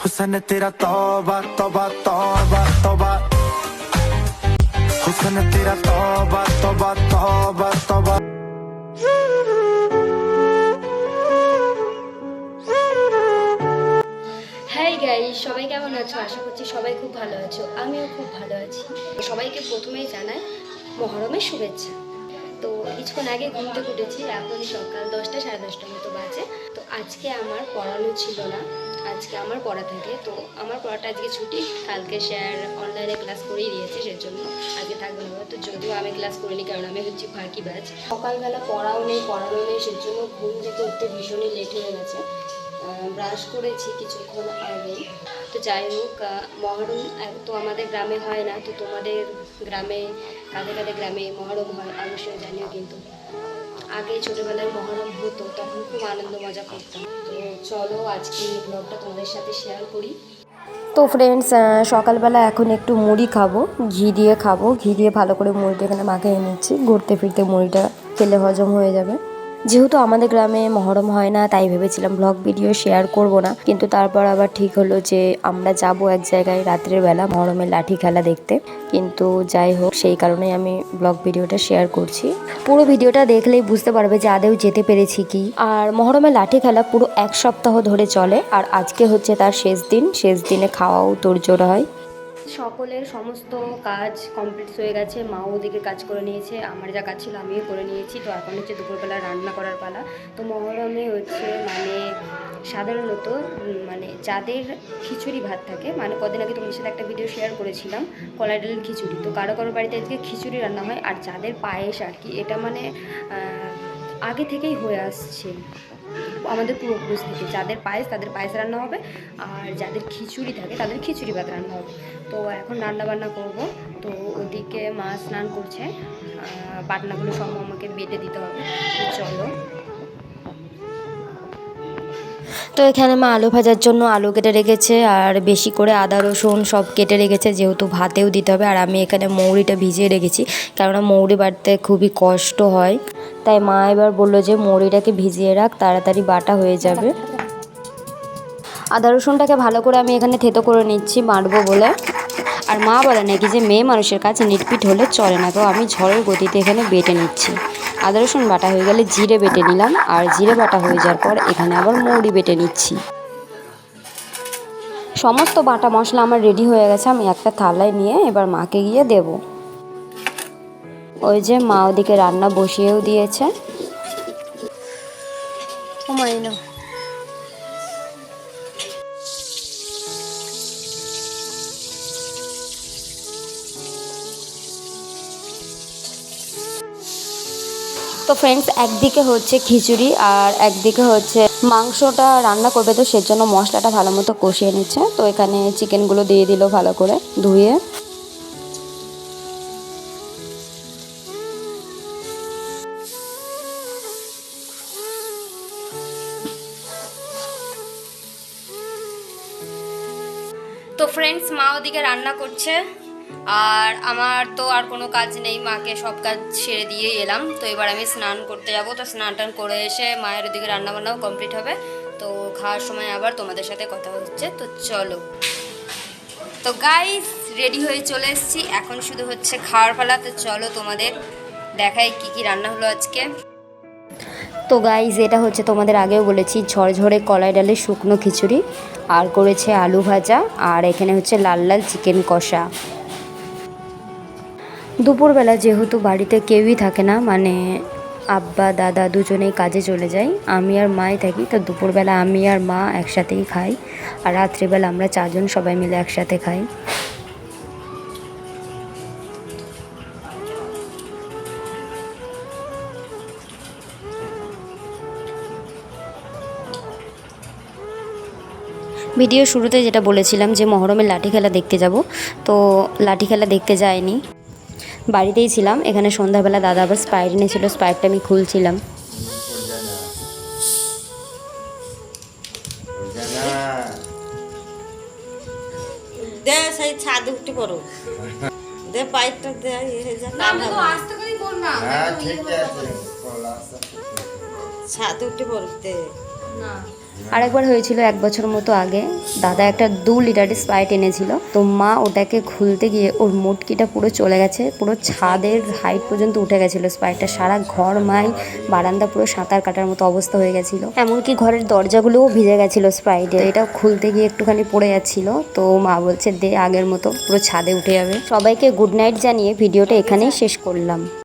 हुसन तेरा तौबा तौबा तौबा तौबा हुसन तेरा तौबा तौबा तौबा तौबा হাই গাইস সবাই কেমন আছো আশা করছি সবাই খুব ভালো আছো আমিও খুব ভালো আছি সবাইকে প্রথমেই জানাই মহরমের শুভেচ্ছা তো কিছুক্ষণ আগে ঘুম থেকে উঠেছি এখন সকাল দশটা সাড়ে দশটার মতো বাজে তো আজকে আমার পড়ানো ছিল না। আজকে আমার পড়া থাকে। তো আমার পড়াটা আজকে ছুটি। কালকে স্যার অনলাইনে ক্লাস করেই দিয়েছে, সেজন্য আজকে থাকবে না। তো যদিও আমি ক্লাস করিনি, কারণ আমি হচ্ছে ফাঁকি ব্যাচ। সকালবেলা পড়াও নেই, পড়ানো নেই, সেজন্য ঘুম থেকে উঠতে ভীষণই লেট হয়ে গেছে। ব্রাশ করেছি কিছুক্ষণ আগেই। তো যাই হোক মহরম তো আমাদের গ্রামে হয় না। তো তোমাদের গ্রামে, কাদের কাদের গ্রামে মহরম হয় অবশ্যই জানিও কিন্তু। আগে ছোটোবেলায় মহরম হতো, তখন খুব আনন্দ মজা করতাম। তো চলো, আজকে এই ব্লগটা তোমাদের সাথে শেয়ার করি। তো ফ্রেন্ডস সকালবেলা এখন একটু মুড়ি খাব, ঘি দিয়ে খাব। ঘি দিয়ে ভালো করে মুড়িটা এখানে মাখিয়ে নিচ্ছি। ঘুরতে ফিরতে মুড়িটা খেলে হজম হয়ে যাবে। যেহেতু আমাদের গ্রামে মহরম হয় না, তাই ভেবেছিলাম ব্লগ ভিডিও শেয়ার করব না। কিন্তু তারপর আবার ঠিক হলো যে আমরা যাব এক জায়গায় রাত্রের বেলা মহরমের লাঠি খেলা দেখতে। কিন্তু যাই হোক, সেই কারণেই আমি ব্লগ ভিডিওটা শেয়ার করছি। পুরো ভিডিওটা দেখলেই বুঝতে পারবে যে আদেও যেতে পেরেছি কি। আর মহরমের লাঠি খেলা পুরো এক সপ্তাহ ধরে চলে, আর আজকে হচ্ছে তার শেষ দিন। শেষ দিনে খাওয়াও তোড়জোড় হয়। সকলের সমস্ত কাজ কমপ্লিট হয়ে গেছে। মাও ওদিকে কাজ করে নিয়েছে, আমার যা কাজ ছিল আমিও করে নিয়েছি। তো এখন হচ্ছে দুপুরবেলা রান্না করার পালা। তো মহরমে হচ্ছে মানে সাধারণত মানে যাদের খিচুড়ি ভাত থাকে মানে কদিন আগে তোমাদের সাথে একটা ভিডিও শেয়ার করেছিলাম কলাই ডালের খিচুড়ি। তো কারও কারও বাড়িতে আজকে খিচুড়ি রান্না হয়। আর যাদের পায়েস আর কি, এটা মানে আগে থেকেই হয়ে আসছে। আমাদের পূর্বপুরুষ থেকে, যাদের পায়েস তাদের পায়েস রান্না হবে, আর যাদের খিচুড়ি থাকে তাদের খিচুড়ি ভাত রান্না হবে। তো এখন রান্না বান্না করব। তো ওদিকে মা স্নান করছে বাটনাগুলো সব আমাকে বেটে দিতে হবে। তো চলো। তো এখানে মা আলু ভাজার জন্য আলু কেটে রেখেছে, আর বেশি করে আদা, রসুন সব কেটে রেখেছে, যেহেতু ভাতেও দিতে হবে। আর আমি এখানে মৌরিটা ভিজিয়ে রেখেছি, কেননা মৌরি বাটতে খুবই কষ্ট হয়। তাই মা এবার বলল যে, মৌরিটাকে ভিজিয়ে রাখ, তাড়াতাড়ি বাটা হয়ে যাবে। আদা রসুনটাকে ভালো করে আমি এখানে থেতো করে নিচ্ছি বাটবো বলে। আর মা বলে নাকি যে, মেয়ে মানুষের কাছে নিটপিট হলে চলে না তো আমি ঝড়ের গতিতে এখানে বেটে নিচ্ছি। আদা রসুন বাটা হয়ে গেলে জিরে বেটে নিলাম, আর জিরে বাটা হয়ে যাওয়ার পর এখানে আবার মৌরি বেটে নিচ্ছি। সমস্ত বাটা মশলা আমার রেডি হয়ে গেছে, আমি একটা থালায় নিয়ে এবার মাকে গিয়ে দেব। ওই যে মা ওদিকে রান্না বসিয়েও দিয়েছে। তো ফ্রেন্ডস একদিকে হচ্ছে খিচুড়ি আর একদিকে হচ্ছে মাংসটা রান্না করবে তো সেজন্য মশলাটা ভালো মতো কষিয়ে নিচ্ছে। তো এখানে চিকেনগুলো দিয়ে দিল ভালো করে ধুয়ে। তো ফ্রেন্ডস মা ওদিকে রান্না করছে, আর আমার তো আর কোনো কাজ নেই, মাকে সব কাজ ছেড়ে দিয়ে এলাম। তো এবার আমি স্নান করতে যাব, তো স্নান টান করে এসে মায়ের ওদিকে রান্না বান্নাও কমপ্লিট হবে। তো খাওয়ার সময় আবার তোমাদের সাথে কথা হচ্ছে, তো চলো। তো গাইস রেডি হয়ে চলে এসেছি, এখন শুধু হচ্ছে খাওয়ার পালা, তো চলো তোমাদের দেখাই কি কি রান্না হলো আজকে। তো গাইজ এটা হচ্ছে তোমাদের আগেও বলেছি, ঝরঝরে কলাই ডালের শুকনো খিচুড়ি। আর করেছে আলু ভাজা আর এখানে হচ্ছে লাল লাল চিকেন কষা। দুপুরবেলা যেহেতু বাড়িতে কেউই থাকে না মানে আব্বা, দাদা দুজনেই কাজে চলে যাই, আমি আর মাই থাকি, তো দুপুরবেলা আমি আর মা একসাথেই খাই, আর রাত্রিবেলা আমরা চারজন সবাই মিলে একসাথে খাই। ভিডিও শুরুতে যেটা বলেছিলাম যে মহরমের লাঠি খেলা দেখতে যাব তো লাঠি খেলা দেখতে যায়নি বাড়িতেই ছিলাম এখানে সন্ধ্যাবেলা দাদা আবার স্পাইট এনেছিল স্পাইটটা আমি খুলছিলাম। দে সেই ছাদ উঠে পড়ো। দে পাইপটা দে ইয়ে হয়ে যা কাম হবে। হ্যাঁ ঠিক আছে ছাদ উঠে পড়ো দে আরেকবার হয়েছিল এক বছর মতো আগে। দাদা একটা দু লিটারের স্প্রাইট এনেছিল। তো মা ওটাকে খুলতে গিয়ে ওর মুটকিটা পুরো চলে গেছে, পুরো ছাদের হাইট পর্যন্ত উঠে গেছিল স্প্রাইটটা সারা ঘর মাই, বারান্দা পুরো সাঁতার কাটার মতো অবস্থা হয়ে গেছিল। এমনকি ঘরের দরজাগুলোও ভিজে গেছিল স্প্রাইটে এটা খুলতে গিয়ে একটুখানি পড়ে যাচ্ছিল। তো মা বলছে, দে আগের মতো, পুরো ছাদে উঠে যাবে। সবাইকে গুড নাইট জানিয়ে ভিডিওটা এখানেই শেষ করলাম।